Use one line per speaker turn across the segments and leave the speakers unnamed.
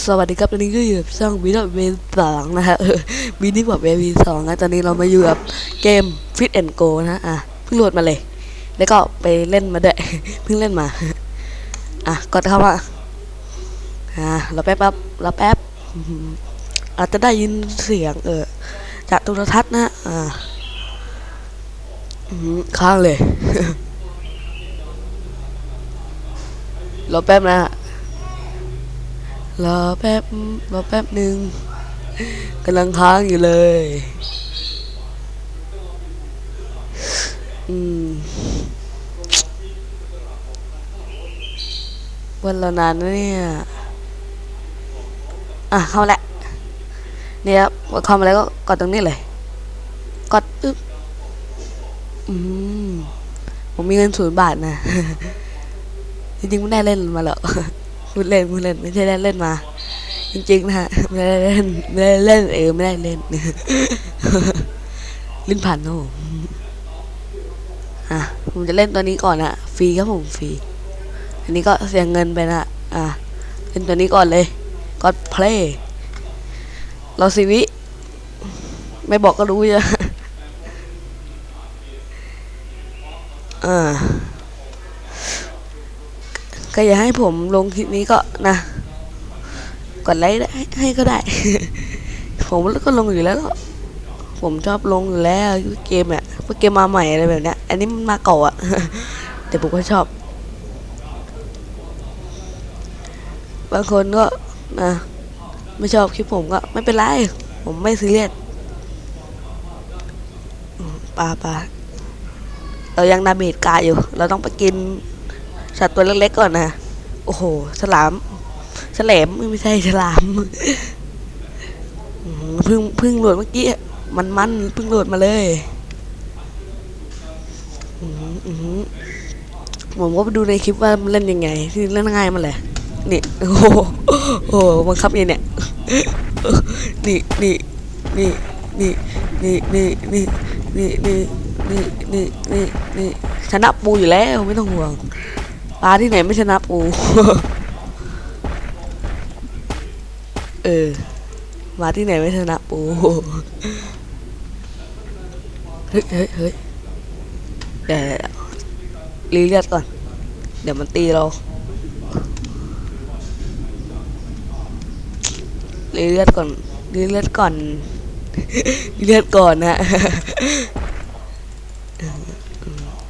สวัสดีครับตอนนี้ก็อยู่กับช่องวิดีโอเวสองนะฮะวิดีโอเวสองนะตอนนี้เรามาอยู่กับเกม Fit and Go นะอะเพิ่งโหลดมาเลย แล้วก็ไปเล่นมาด้วยเพิ่งเล่นมา อะกดเข้ามาอะเราแป๊บแป๊บเราแป๊บอาจจะได้ยินเสียง เออจากโทรทัศน์นะอ่าอืมค้างเลยเรอแป๊บนะฮะ รอแป๊บรอแป๊บหนึ่งกำลังค้างอยู่เลย อืมวันเรานานนะเนี่ย อะเข้าแล้วเนี่ยครับเข้ามาแล้วก็กดตรงนี้เลย กดอึ๊บอืมผมมีเงินศูนย์บาทนะ จริงๆไม่ได้เล่นมาหรอก พูดเล่นพูดเล่นไม่ใช่ได้เล่นมา จริงๆนะฮะไม่ได้เล่นไม่ได้เล่นเออไม่ได้เล่นลิ้นผ่านโน่อะผมจะเล่นตัวนี้ก่อนนะฟรีครับผมฟรีอันนี้ก็เสียเงินไปนะอะเล่นตัวนี้ก่อนเลยกดเพลย์รอสิวิ ไม่บอกก็รู้จ้ะอ่า ก็อย่าให้ผมลงคลิปนี้ก็นะกดไลค์ให้ก็ได้ ผมก็ลงอยู่แล้ว ผมชอบลงอยู่แล้วเกมเนี่ยพวกเกมมาใหม่อะไรแบบเนี้ยอันนี้มันมาเก่าอะแต่ผมก็ชอบ บางคนก็นะไม่ชอบคลิปผมก็ไม่เป็นไร ผมไม่ซีเรียสปลาปลาเรายังนาเมดกาอยู่ เราต้องไปกิน สัตว์ตัวเล็กๆก่อนนะ โอ้โห ฉลามฉลมไม่ใช่ฉลามพึ่งพึ่งโหลดเมื่อกี้ มันมันพึ่งโหลดมาเลยอืมอืมผมก็ไปดูในคลิปว่ามันเล่นยังไง ที่เล่นง่ายมันแหละ นี่ โอ้โหโอ้โหบังคับยังเนี่ยนี่นี่นี่นี่นี่นี่นี่นี่นี่นี่นี่นี่นี่ชนะปูอยู่แล้วไม่ต้องห่วง ปลาที่ไหนไม่ชนะปูเออมาที่ไหนไม่ชนะปูเฮ้ยเฮ้ยเฮ้ยเดี๋ยวรีเลือดก่อน เดี๋ยวมันตีเรารีเลือดก่อนรีเลือดก่อนรีเลือดก่อนนะ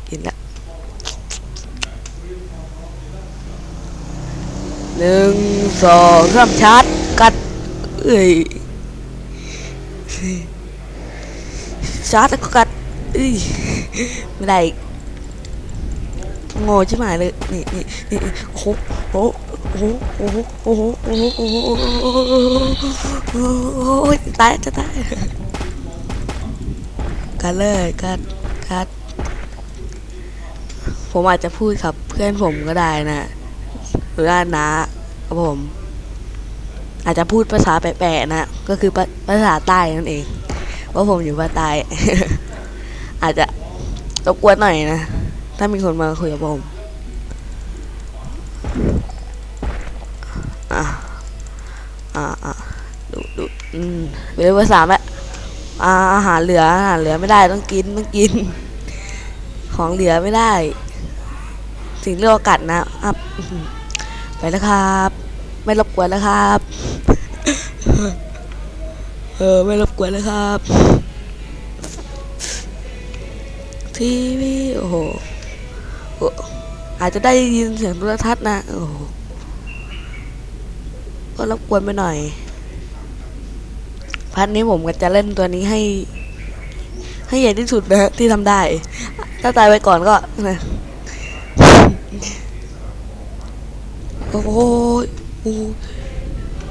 กินละ หนึ่งสองสามชาร์จกัดเอ้ยชาร์จแล้วก็กัดเอ้ยไม่ได้งอใช่ไหมเลยนี่นี่นี่โอ้โหโอ้โหโอ้โหโอ้โหโอ้โหโอ้โหโอ้ยตายจะตายกันเลยกัดกัดผมอาจจะพูดครับเพื่อนผมก็ได้นะ หรือว่าน้าครับผม อาจจะพูดภาษาแปลกๆนะก็คือภาษาใต้นั่นเองเพราะผมอยู่ภาคใต้อาจจะรบกวนหน่อยนะ ถ้ามีคนมาคุยกับผมอะอะอะดูดูอืมเป็นภาษาแม่อ่าอาหารเหลืออาหารเหลือไม่ได้ต้องกินต้องกิน ของเหลือไม่ได้ สิ่งที่เรากัดนะครับ ไปแล้วครับ ไม่รบกวนแล้วครับ เออไม่รบกวนแล้วครับ ทีวีโอ้โหอาจจะได้ยินเสียงโทรทัศน์นะโอ้โหก็รบกวนไปหน่อยพัดนี้ผมก็จะเล่นตัวนี้ให้ ให้ใหญ่ที่สุดนะฮะที่ทำได้ ถ้าตายไปก่อนก็นะ โอ้โห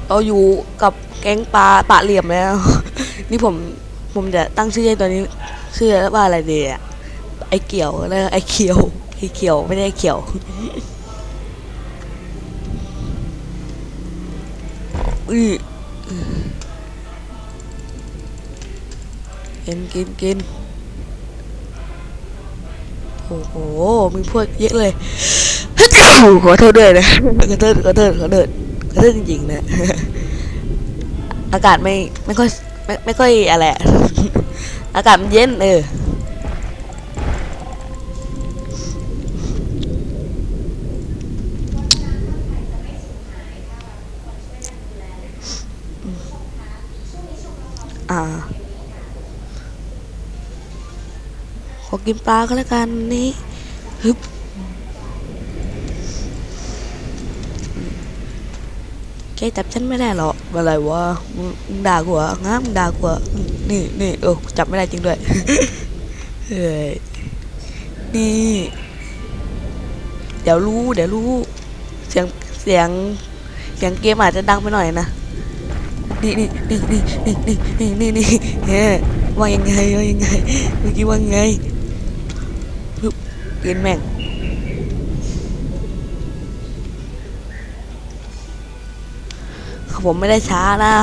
เราอยู่กับแก๊งปลาปลาเหลี่ยมแล้ว นี่ผมผมจะตั้งชื่อให้ตัวนี้ชื่อว่าอะไรดีอะไอเกี่ยวแล้วไอเขียวไอเขียวไม่ได้ไอเขียวอือกินกินกินโอ้โหมีพวกเยอะเลย ขอโทษด้วยนะขอโทษขอโทษขอโทษขอโทษจริงๆนะอากาศไม่ไม่ค่อยไม่ไม่ค่อยอะไรอากาศมันเย็นเอออ่าขอกินปลาก็แล้วกันนี่ฮึบ กจับฉันไม่ได้หรอกอะไรวะมึงมึงด่ากูเหรองั้นมึงด่ากูออืมนี่นี่เออจับไม่ได้จริงด้วยเฮ้ยนี่ เดี๋ยวรู้ เดี๋ยวรู้ เสียงเสียงเสียงเกมอาจจะดังไปหน่อยนะนี่นี่นี่นี่นี่นี่นี่นี่นี่เฮ้ยว่ายังไงว่ายังไงเมื่อกี้ว่าไงฮึบกินแม่ง ผมไม่ได้ช้านะ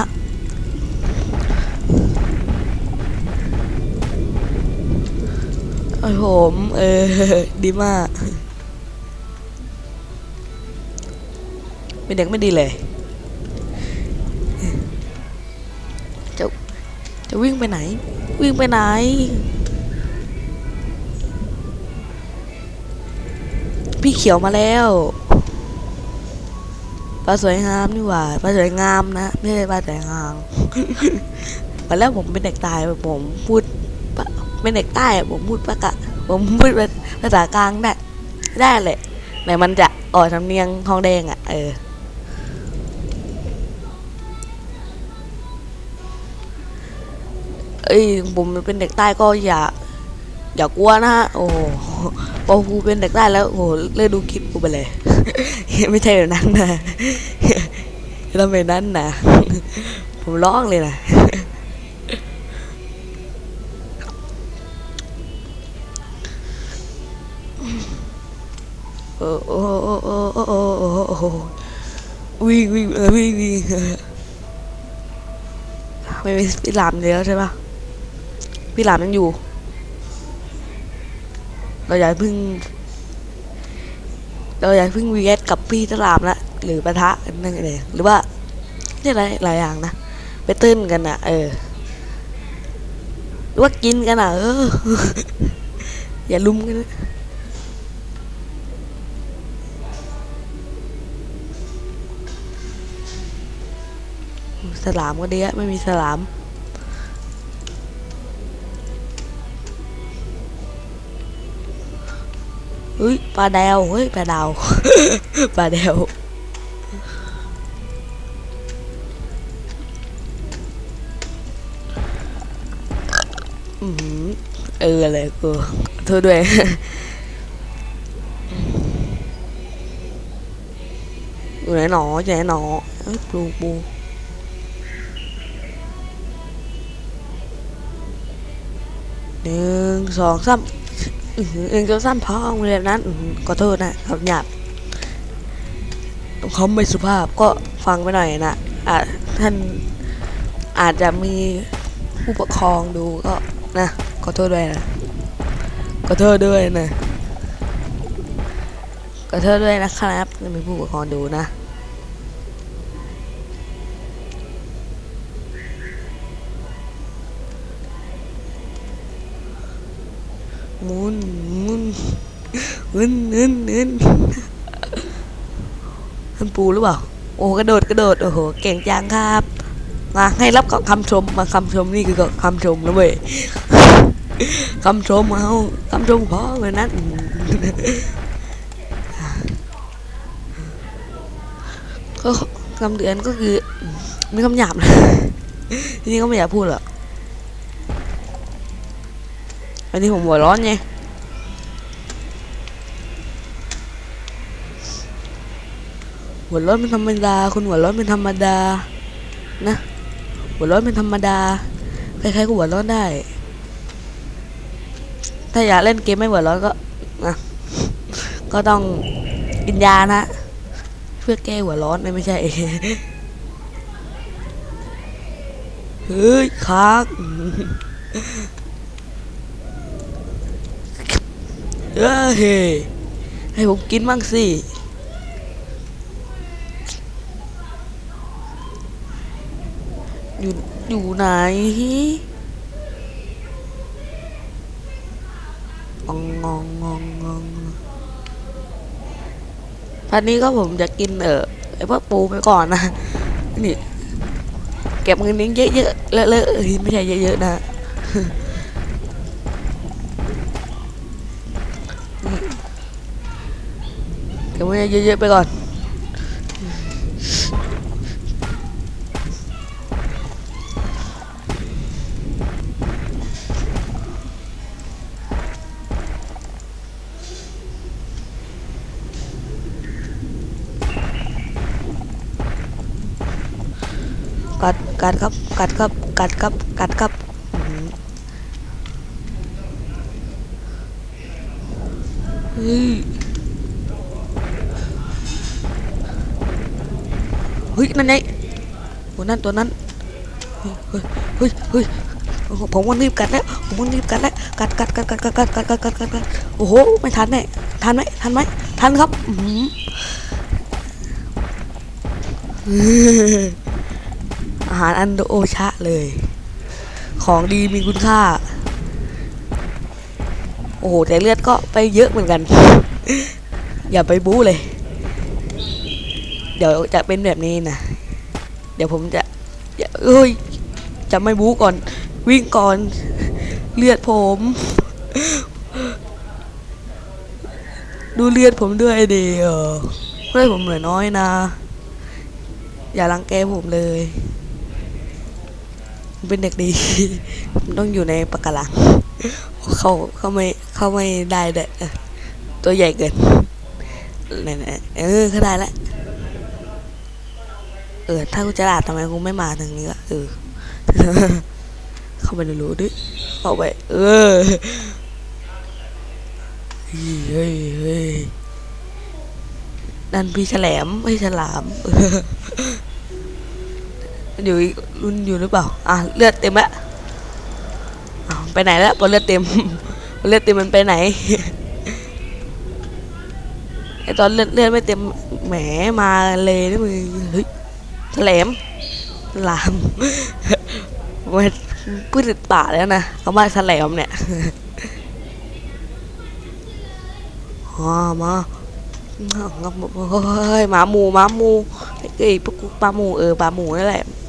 โอ้ผม เออ ดีมาก เป็นเด็กไม่ดีเลย จะ จะวิ่งไปไหน วิ่งไปไหน พี่เขียวมาแล้ว ปลาสวยงามนี่หว่าปลาสวยงามนะไม่ใช่ปลาสวยงามมาแล้วผมเป็นเด็กตายผมพูดเป็นเด็กใต้ผมพูดปะกะผมพูดเป็นภาษากลางได้ได้เลยแต่มันจะออกสำเนียงทองแดงอะเออเอ้ยผมเป็นเด็กใต้ก็อย่า อย่ากลัวนะฮะโอ้พอกูเป็นเด็กใต้แล้วโอ้โหเลิกดูคลิปกูไปเลย ไม่ใช่แบบนั้นนะทำแบบนั้นนะผมร้องเลยนะโอ้โอ้โอ้โอ้โอ้โอ้โอ้โอ้วิ่งวิ่งเออวิ่งวิ่งไม่มีพี่หลามแล้วใช่ปะพี่หลามยังอยู่ เราอย่าเพิ่ง เราอย่าเพิ่งวีเอสกับพี่ตลามละหรือปะทะกันนั่นเองหรือว่าเนี่ยหลายหลายอย่างนะไปเต้นกันอะ เออหรือว่ากินกันอะเออ อย่าลุมกันนะสลามก็ดีอะไม่มีสลาม เฮ้ยปลาแดวเฮ้ยปลาดาวปลาแดวอือหือเอออะไรกูโทษด้วยอยู่ไหนหนออยู่ไหนหนอเอ้ยปูปูหนึ่งสองสามอื้อหือ เองก็สั้นพ้องเลยนั้นอื้อหือขอโทษนะครับหยาบเขาไม่สุภาพก็ฟังไปหน่อยนะอะท่านอาจจะมีผู้ปกครองดูก็นะขอโทษด้วยนะขอโทษด้วยนะขอโทษด้วยนะครับจะมีผู้ปกครองดูนะ มึนมึนมึนท่านปูหรือเปล่า โอ้กระโดดกระโดด โอ้โห เก่งจังครับ มาให้รับกับคำชม มาคำชมนี่คือคำชมนะเว้ยคำชมเอาคำชมพอเลยนั้นก็คำเตือนก็คือไม่คำหยาบนะทีนี้ก็ไม่อยากพูดหรอกอันนี้ผมหัวร้อนไง หัวร้อนเป็นธรรมดาคนหัวร้อนเป็นธรรมดา นะ หัวร้อนเป็นธรรมดาใครๆก็หัวร้อนได้ ถ้าอยากเล่นเกมไม่หัวร้อนก็นะก็ต้องกินยานะเพื่อแก้หัวร้อนไม่ใช่เฮ้ยค้างเอ้ยให้ผมกินบ้างสิ อยู่อยู่ไหนงองงองงองงองพันนี้ก็ผมจะกินเออไอ้พวกปูไปก่อนนะ นี่ เก็บเงินนี้เยอะๆ เลอะๆไม่ใช่เยอะๆนะเก็บเงินเยอะๆไปก่อน กัดครับ กัดครับ กัดครับ กัดครับเฮ้ยเฮ้ยนั่นไงตัวนั้นตัวนั้นเฮ้ยเฮ้ยเฮ้ยผมว่ารีบกัดแล้วผมว่ารีบกัดแล้วกัดกัดกัดกัดกัดกัดกัดกัดกัดกัดโอ้โหไม่ทันแน่ทันไหมทันไหมทันครับอื หือาหารอันโอชะเลย ของดีมีคุณค่า โอ้โห แต่เลือดก็ไปเยอะเหมือนกัน อย่าไปบู๊เลย เดี๋ยวจะเป็นแบบนี้นะ เดี๋ยวผมจะเอ้ย จะไม่บู๊ก่อน วิ่งก่อน เลือดผม ดูเลือดผมด้วยเดียวเลือดผมเหลือน้อยนะอย่ารังแกผมเลย ผมเป็นเด็กดีผมต้องอยู่ในปากการังเขาเขาไม่เขาไม่ได้เด้อตัวใหญ่เกินนั่นเออเขาได้แล้วเออ ถ้ากูจะลาดทำไมกูไม่มาทางนี้ล่ะเออเข้าไปในรูดิเข้าไป เออเฮ้ยเฮ้ยนั่นพี่แฉลมไม่ฉลามเอออยู่อีกรุ่นอยู่หรือเปล่า อะเลือดเต็มล้วอ้าวไปไหนแล้วพอเลือดเต็มพอเลือดเต็มมันไปไหนไอตอนเลือดเลือดไม่เต็มแหมมาเลยนี่มึงเฮ้ยแถลมลามมันพูดติดปากแล้วนะเขามาแถลมเนี่ยอ๋อมาเฮ้ยหมาหมูหมาหมูเอ้พวกปลาหมูเออปลาหมูนั่นแหละไ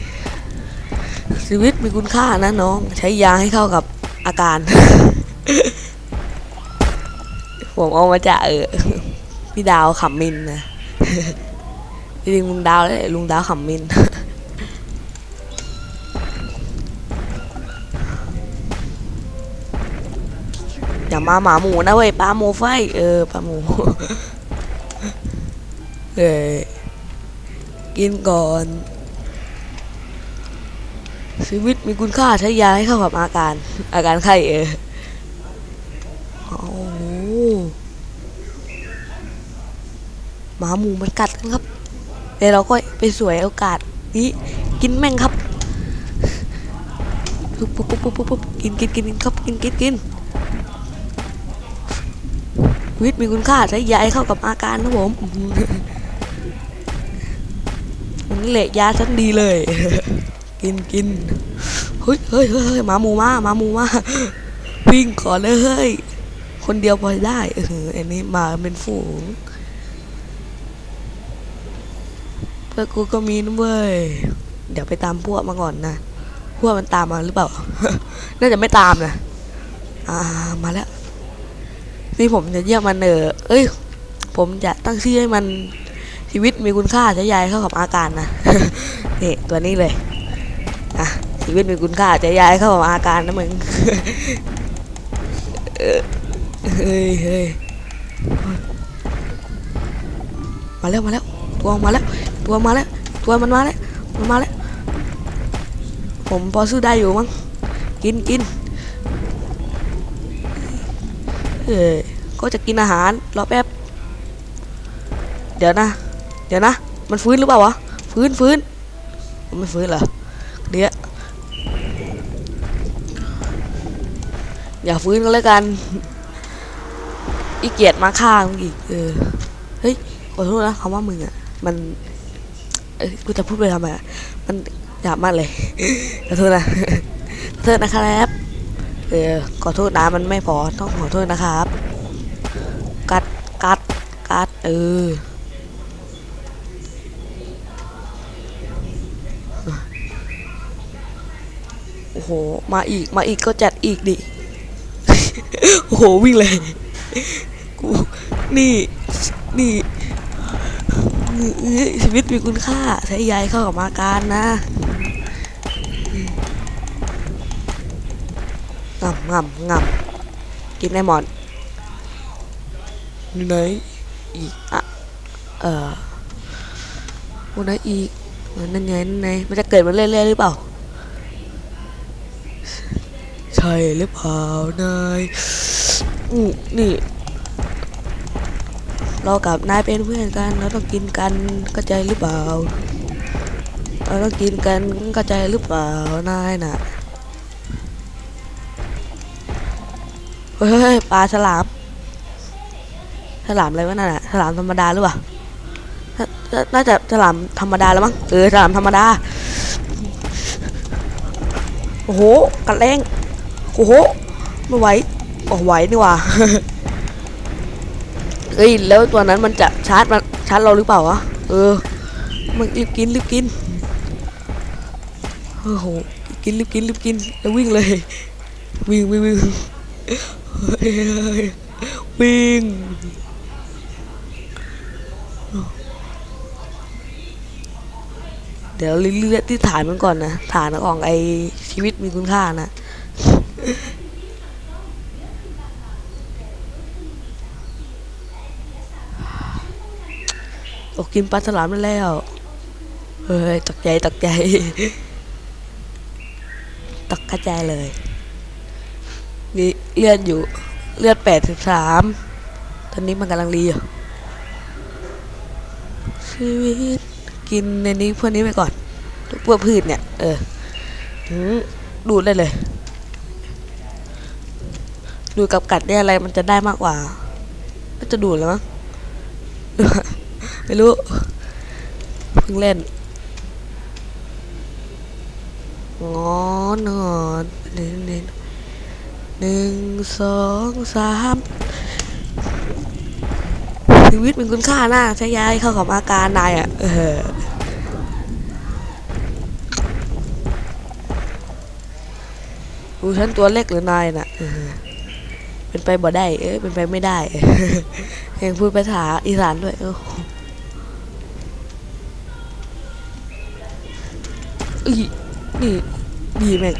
ชีวิตมีคุณค่านะน้อง ใช้ยาให้เข้ากับอาการ ผมเอามาจากเออพี่ดาวขำมินนะจริงลุงดาวเลยลุงดาวขำมินอย่ามาหมาหมูนะเว้ยปลาหมูไฟ เออปลาหมูเออกินก่อน ชีวิตมีคุณค่าใช้ยาให้เข้ากับอาการ อาการไข้เออโอ้โหหมาหมูมันกัดกันครับเดี๋ยวเราก็ไปสวยโอกาสนี้กินแม่งครับปุ๊บปุ๊บปุ๊บปุ๊บปุ๊บกินกินกินกินครับกินกินกินชีวิตมีคุณค่าใช้ยาให้เข้ากับอาการนะผมนนี่แหละยาชั้นดีเลย กินกินเฮ้ยเฮ้ยเฮ้ยมาหมูมามาหมูมาวิ่งก่อนเลยเฮ้ยคนเดียวพอได้เอออันนี้มาเป็นฝูงเพื่อกูก็มีนเว้ยเดี๋ยวไปตามพวกมาก่อนนะพวกมันตามมาหรือเปล่า น่าจะไม่ตามนะอ่ามาแล้วนี่ผมจะเรียกมันเออเอ้ย ผมจะตั้งชื่อให้มันชีวิตมีคุณค่าใช้ยายเข้ากับอาการนะนี่ตัวนี้เลย อะชีวิตมีคุณค่าใช้ายเข้ากับอาการนะมึงเออเฮ้ยเฮ้ยมาแล้วมาแล้วตัวมาแล้วตัวมาแล้วตัวมันมาแล้วมันมาแล้วผมพอสู้ได้อยู่มั้งกินกินเออก็จะกินอาหารรอแป๊บเดี๋ยวนะ เดี๋ยวนะ มันฟื้นหรือเปล่าวะฟื้นฟื้นมันไม่ฟื้นเหรอ เดี๋ยวอย่าฟื้นก็แล้วกันอีเกียดมาฆ่ามึงอีกเออเฮ้ยขอโทษนะคำว่ามึงอะมันเอ้ยกูจะพูดไปทำไมอะมันหยาบมากเลยขอโทษนะขอโทษนะครับเออขอโทษนะมันไม่พอต้องขอโทษนะครับ กัดกัดกัดเออ โอ้โห มาอีกมาอีกก็จัดอีกดิโอ้โหวิ่งเลยกูนี่นี่ชีวิตมีคุณค่าใช้ยายเข้ากับมาการนะงำงำงำกินไอหมอนอยู่ไหนอีกอะเอ่อวันไหนอีกนั่นไงนั่นไงมันจะเกิดมาเรื่อยๆหรือเปล่า ใช่หรือเปล่านายอืมนี่เรากับนายเป็นเพื่อนกันเราต้องกินกันเข้าใจหรือเปล่าเราต้องกินกันเข้าใจหรือเปล่านายน่ะเฮ้ยปลาฉลามฉลามอะไรวะนั่นน่ะฉลามธรรมดาหรือเปล่าน่าจะฉลามธรรมดาแล้วมั้งเออฉลามธรรมดาโอ้โหกัดแรง โอ้โหไม่ไหวโอ้ไหวนี่ว่าเฮ้ยแล้วตัวนั้นมันจะชาร์จมันชาร์จเราหรือเปล่าวะเออมันรีบกินรีบกินโอ้โหกินรีบกินรีบกินแล้ววิ่งเลยวิ่งวิ่งวิ่งเฮ้ยวิ่งเดี๋ยวเลือดที่ฐานมันก่อนนะฐานของไอชีวิตมีคุณค่านะ โอ้กินปลาฉลามได้แล้ว เฮ้ยตกใจตกใจตกกระจายเลยนี่เลือดอยู่เลือดแปดสิบสามตอนนี้มันกำลังรีอยู่ชีวิตกินในนี้พวกนี้ไปก่อนพวกพืชเนี่ย เออดูดได้เลย ดูกับกัดได้อะไรมันจะได้มากกว่า ก็จะดูดแล้วมั้ง ไม่รู้เพิ่งเล่นงอนอนหนึ่งหนึ่งหนึ่งสองสามชีวิตเป็นคุณค่าหน้าใช้ยายเข้ากับอาการนายอะเออดูฉันตัวเล็กหรือนายน่ะเออเป็นไปบ่ได้ เอ้ยเป็นไปไม่ได้ยังพูดภาษาอีสานด้วย อีนี่ดีแม่ง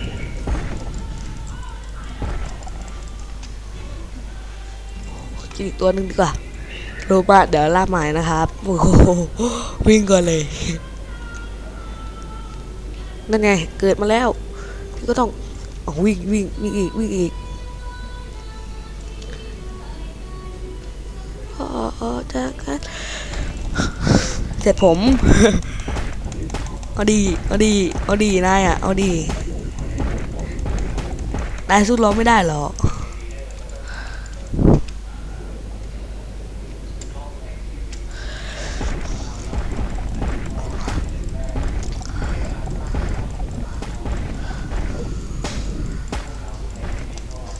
กินอีกตัวหนึ่งดีกว่าโรบะเดี๋ยวล่าหมายนะครับ โอ้โหวิ่งก่อนเลย นั่นไง เกิดมาแล้วพี่ก็ต้องอวิ่งวิ่งวิ่งอีกวิ่งอีกพอจากกันเสร็จผม เอาดีเอาดีเอาดีนายอะ เอาดีนายสู้เราไม่ได้หรอก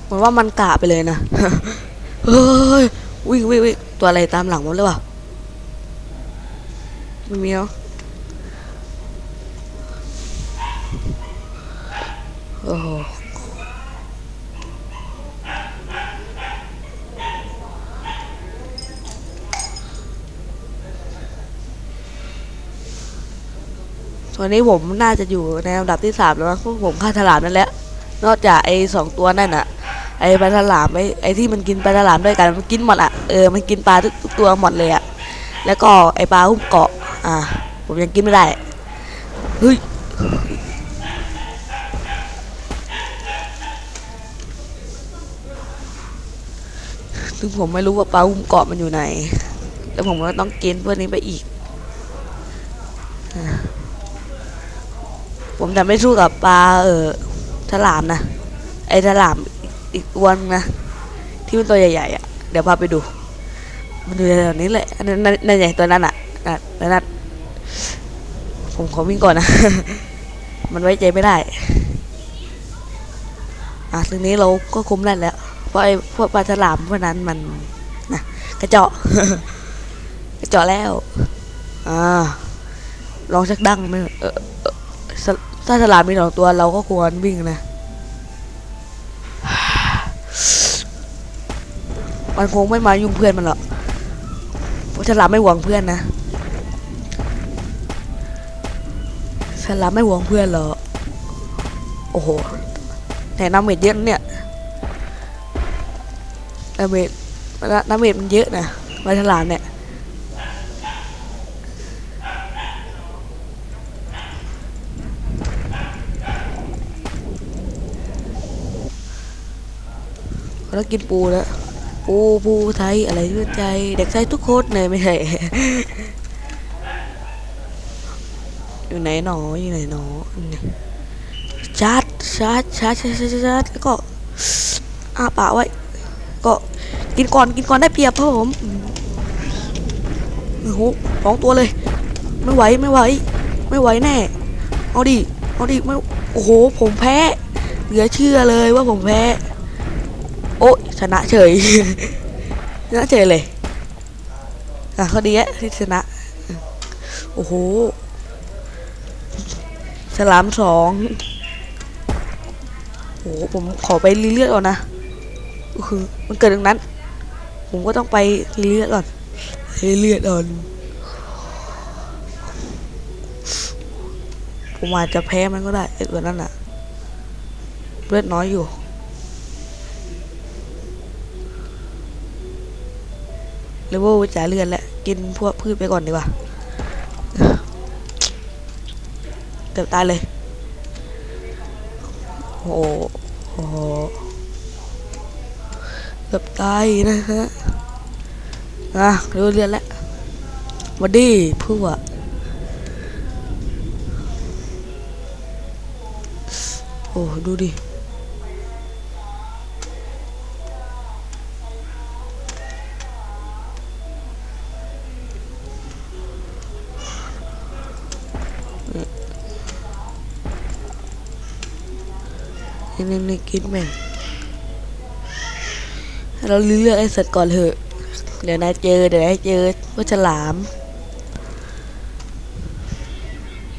เหมือนว่ามันกะไปเลยนะ เฮ้ย วิ่งวิ่งวิ่งตัวอะไรตามหลังมันหรือเปล่าไม่มีแล้ว อ้โหตอนนี้ผมน่าจะอยู่ในลำดับที่สามแล้วมั้งพวกผมฆ่าฉลามนั่นแหละ นอกจากไอ้สองตัวนั่นอะไอ้ปลาฉลามไอ้ไอ้ที่มันกินปลาฉลามด้วยกันมันกินหมดอะเออมันกินปลาทุกตัวหมดเลยอะแล้วก็ไอ้ปลาหุ้มเกาะ อ่าผมยังกินไม่ได้เฮ้ย ซึ่งผมไม่รู้ว่าปลาหุ้มเกาะมันอยู่ไหน แล้วผมก็ต้องเกณฑ์พวกนี้ไปอีก ผมจะไม่สู้กับปลาเออฉลามนะ ไอ้ฉลามอีกอีกตันนะ ที่มันตัวใหญ่ๆอะ เดี๋ยวพาไปดู มันอยู่แถวๆนี้แหละอันนั้นนั่นใหญ่ตัวนั้นอะนั่นนั่นนั่นผมขอวิ่งก่อนนะ มันไว้ใจไม่ได้ อะทีนี้เราก็คุมได้แล้ว เพราะไอ้พวกปลาฉลามพวกนั้นมันนะกระเจาะกระเจาะแล้วอ่าลองชักดั้งไหมเออเออสถ้าฉลามมีสองตัวเราก็ควรวิ่งนะมันคงไม่มายุ่งเพื่อนมันหรอกเพราะฉลามไม่หวงเพื่อนนะฉลามไม่หวงเพื่อนหรอกโอ้โหแต่น้ำเม็ดเยอะนะเนี่ย น้ำเม็ดน้ำเม็ดมันเยอะนะปลาฉลามเนี่ยแล้วกินปูแล้ว ปูปูไทยอะไรเพื่อใจ เด็กไทยทุกคนเลยไม่ใช่อยู่ไหนหนออยู่ไหนหนอชาร์จชาร์จชาร์จชาร์จชาร์จแล้วก็อาปากไว้ก็ กินก่อนกินก่อนได้เปรียบครับผมโอ้โหสองตัวเลย ไม่ไหวไม่ไหว ไม่ไหวแน่ เอาดิเอาดิไม่โอ้โห ผมแพ้ เหลือเชื่อเลยว่าผมแพ้ โอ้ยชนะเฉยชนะเฉยเลยอะเขาดีอะที่ชนะ โอ้โหฉลามสองโอ้โหผมขอไปรีเลือดก่อนนะคือมันเกิดตรงนั้น ผมก็ต้องไปรีเลือดก่อนรีเลือดก่อน ผมอาจจะแพ้มันก็ได้ไอ้ตัวนั้นอะเลือดน้อยอยู่ เลเวลจ่ายเลือดแล้วกินพวกพืชไปก่อนดีกว่าเกือบตายเลย โอ้โห เกือบตายนะฮะอะเลือดเลือดแล้วมาดีเพื่อโอ้ดูดินี่นี่กินแม่ง เราเลือกไอ้สัตว์ก่อนเถอะ เดี๋ยวนายเจอ เดี๋ยวนายเจอว่าฉลาม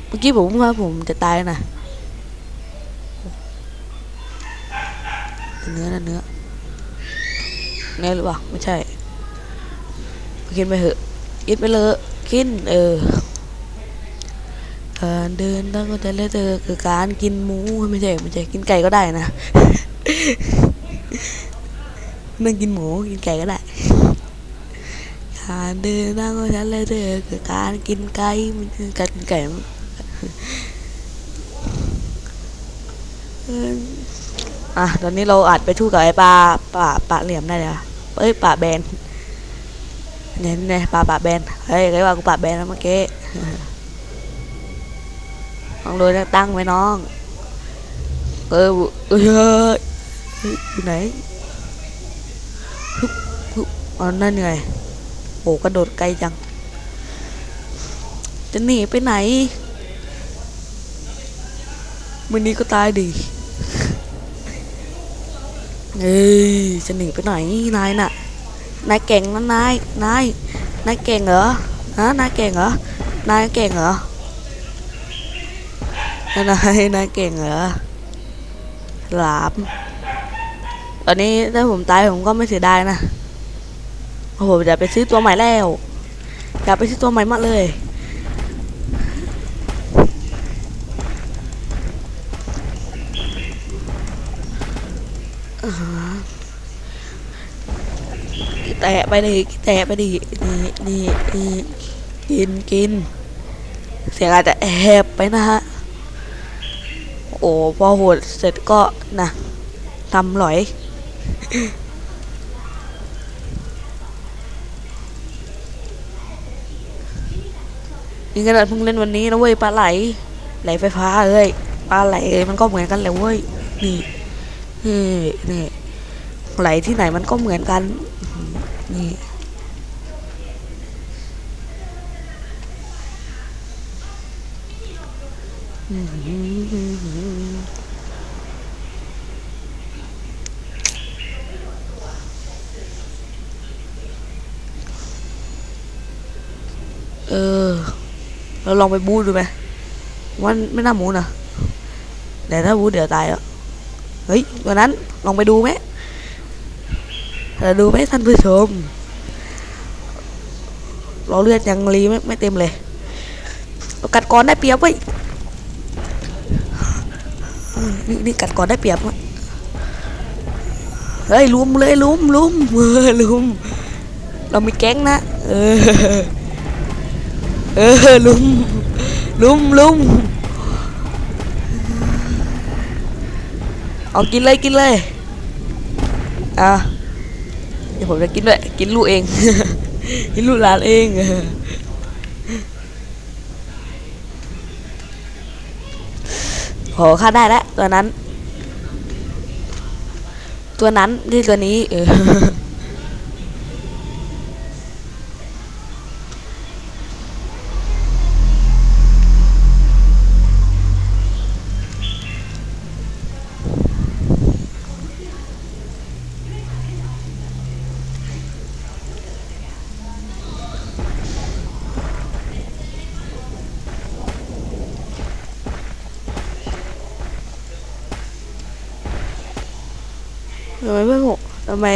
เมื่อกี้ผมว่าผมจะตายนะเนื้อนะเนื้อเนื้อหรือเปล่าไม่ใช่กินไปเถอะกินไปเลยกินเออการเดินต้องก็จะเลือกเจอคือการกินหมูไม่ใช่ไม่ใช่กินไก่ก็ได้นะ นั่งกินหมูกินไก่ก็ได้การเดินนั่งก็ฉันเลยเธอคือการกินไก่มันคือการกินไก่มันเอิ่มอะตอนนี้เราอาจไปทู่กับไอ้ปลาปลาปลาเหลี่ยมได้เลยอะเอ้ยปลาแบนเนี่ยเนี่ยปลาปลาแบนเฮ้ยไอ้ว่ากูปลาแบนแล้วเมื่อกี้ลองดูนตั้งไว้น้องเออเอออยู่ไหน ฮึบฮึบอ๋อนั่นไงโอ้กระโดดไกลจัง จะหนีไปไหนมือนี้ก็ตายดิเอ้ยจะหนีไปไหนนายน่ะ นายเก่งนะนาย นาย นายเก่งเหรอ ฮะ นายเก่งเหรอ นายเก่งเหรอ นาย นายเก่งเหรอหลาม ตอนนี้ถ้าผมตายผมก็ไม่เสียดายนะโอ้โหจะไปซื้อตัวใหม่แล้วอยากไปซื้อตัวใหม่มากเลยแตะไปดิแตะไปดินี่นี่นี่กินกิน เสียงอาจจะแอบไปนะฮะ โอ้พอโหดเสร็จก็นะทำหลอย นี่ขนาดเพิ่งเล่นวันนี้นะเว้ยปลาไหล ไหลไฟฟ้าเลยปลาไหลมันก็เหมือนกันแหละเว้ยนี่นี่นี่ไหลที่ไหนมันก็เหมือนกันนี่อืม เออ เราลองไปบูดูไหมว่าไม่น่าหมูนะแต่ถ้าบูเดี๋ยวตายอะเฮ้ยวันนั้นลองไปดูไหมเราดูไหมท่านผู้ชม เราเลือดยังรีไม่ไม่เต็มเลยเกัดก่อนได้เปรียบเว้ยนี่นี่กัดก่อนได้เปรียบเฮ้ยลุมเลยลุมลุมเออลุม เรามีแก๊งนะ เออ เออลุมลุมลุมเอากินเลยกินเลยอะเดี๋ยวผมจะกินด้วยกินลูกเอง กินลูกหลานเองโหค่าได้แล้วตัวนั้น ตัวนั้นที่ตัวนี้เออ ไม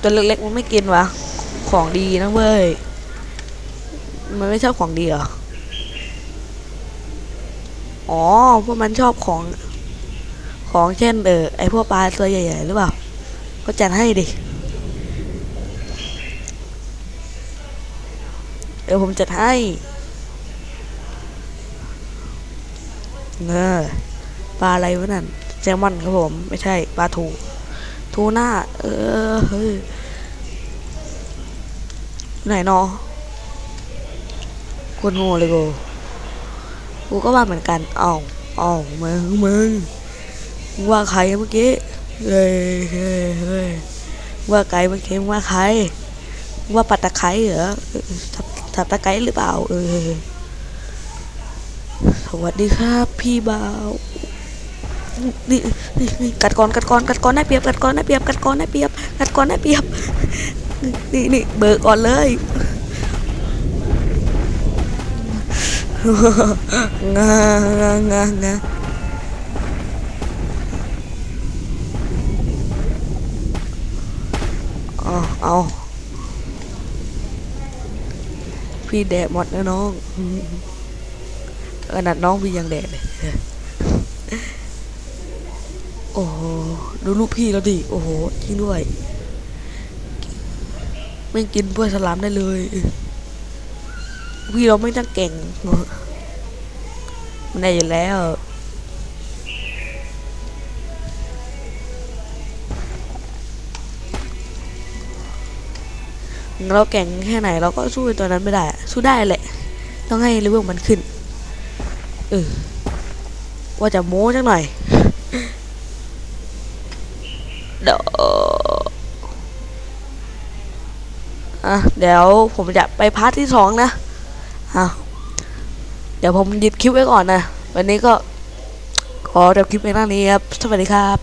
ตัวเล็กๆมันไม่กินวะ ของดีนะเว้ย มันไม่ชอบของดีเหรอ อ๋อ พวกมันชอบของ ของเช่นเออไอพวกปลาตัวใหญ่ๆหรือเปล่า ก็จัดให้ดิ เดี๋ยวผมจัดให้เงอปลาอะไรวะนั่นแซลมอนครับผม ไม่ใช่ปลาทู ทูน่า เออ เฮ้ย ไหนนอคนโง่เลยกูกูก็ว่าเหมือนกันเอ้าเอ้ามึงมึงมึงว่าใครเมื่อกี้เฮ้ยเฮ้ยเฮ้ยว่าไก่เมื่อกี้ว่าใคร ว่าปัตตะไคร้เหรอเออทับทับตะไคร้หรือเปล่า เออ สวัสดีครับพี่บ่าว นี่นี่กัดก่อนกัดก่อนกัดก่อนได้เปรียบกัดก่อนได้เปรียบกัดก่อนได้เปรียบกัดก่อนได้เปรียบนี่นี่เบิกก่อนเลยงางางางาเอาเอาพี่แดดหมดนะน้องขนาดน้องพี่ยังแดดเลย โอ้โห ดูลูกพี่แล้วดิ โอ้โหจริงด้วย ไม่กินเพื่อสลามได้เลย พี่เราไม่ต้องเก่ง มันได้อยู่แล้วเราแก่งแค่ไหนเราก็สู้ตัวนั้นไม่ได้ สู้ได้แหละ ต้องให้เลเวลมันขึ้น เออ ว่าจะโม้จังหน่อย เดี๋ยว อะเดี๋ยวผมจะไปพาร์ทที่สองนะอะเดี๋ยวผมหยุดคลิปไว้ก่อนนะ วันนี้ก็ขอจบคลิปในหน้านี้ครับ สวัสดีครับ